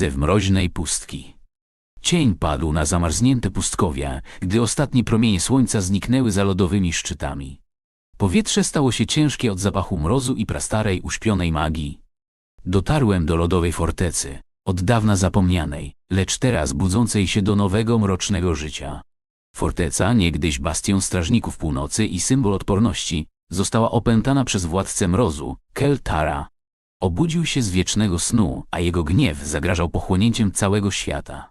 zew mroźnej pustki. Cień padł na zamarznięte pustkowia, gdy ostatnie promienie słońca zniknęły za lodowymi szczytami. Powietrze stało się ciężkie od zapachu mrozu i prastarej, uśpionej magii. Dotarłem do lodowej fortecy, od dawna zapomnianej, lecz teraz budzącej się do nowego, mrocznego życia. Forteca, niegdyś bastion strażników północy i symbol odporności, została opętana przez władcę mrozu, Keltara. Obudził się z wiecznego snu, a jego gniew zagrażał pochłonięciem całego świata.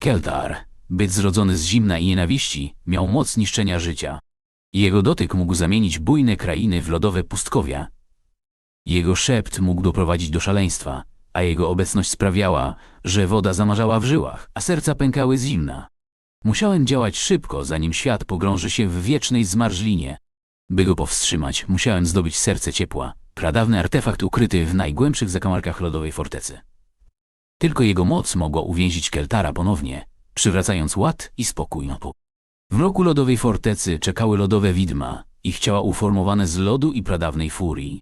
Keltar, byt zrodzony z zimna i nienawiści, miał moc niszczenia życia. Jego dotyk mógł zamienić bujne krainy w lodowe pustkowia. Jego szept mógł doprowadzić do szaleństwa, a jego obecność sprawiała, że woda zamarzała w żyłach, a serca pękały z zimna. Musiałem działać szybko, zanim świat pogrąży się w wiecznej zmarzlinie. By go powstrzymać, musiałem zdobyć serce ciepła, pradawny artefakt ukryty w najgłębszych zakamarkach lodowej fortecy. Tylko jego moc mogła uwięzić Keltara ponownie, przywracając ład i spokój. W mroku lodowej fortecy czekały lodowe widma, ich ciała uformowane z lodu i pradawnej furii.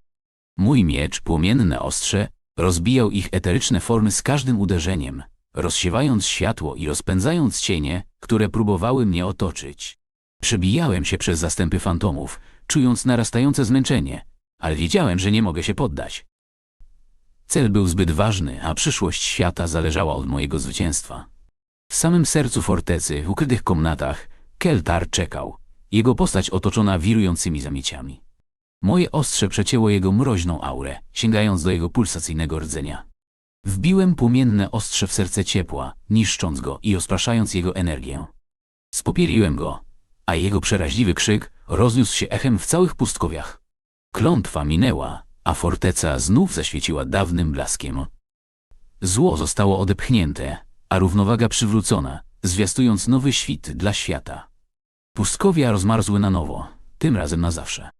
Mój miecz, płomienne ostrze, rozbijał ich eteryczne formy z każdym uderzeniem, rozsiewając światło i rozpędzając cienie, które próbowały mnie otoczyć. Przebijałem się przez zastępy fantomów, czując narastające zmęczenie, ale wiedziałem, że nie mogę się poddać. Cel był zbyt ważny, a przyszłość świata zależała od mojego zwycięstwa. W samym sercu fortecy, w ukrytych komnatach, Keltar czekał, jego postać otoczona wirującymi zamieciami. Moje ostrze przecięło jego mroźną aurę, sięgając do jego pulsacyjnego rdzenia. Wbiłem płomienne ostrze w serce ciepła, niszcząc go i rozpraszając jego energię. Spopieliłem go, a jego przeraźliwy krzyk rozniósł się echem w całych pustkowiach. Klątwa minęła, a forteca znów zaświeciła dawnym blaskiem. Zło zostało odepchnięte, a równowaga przywrócona, zwiastując nowy świt dla świata. Pustkowia rozmarzły na nowo, tym razem na zawsze.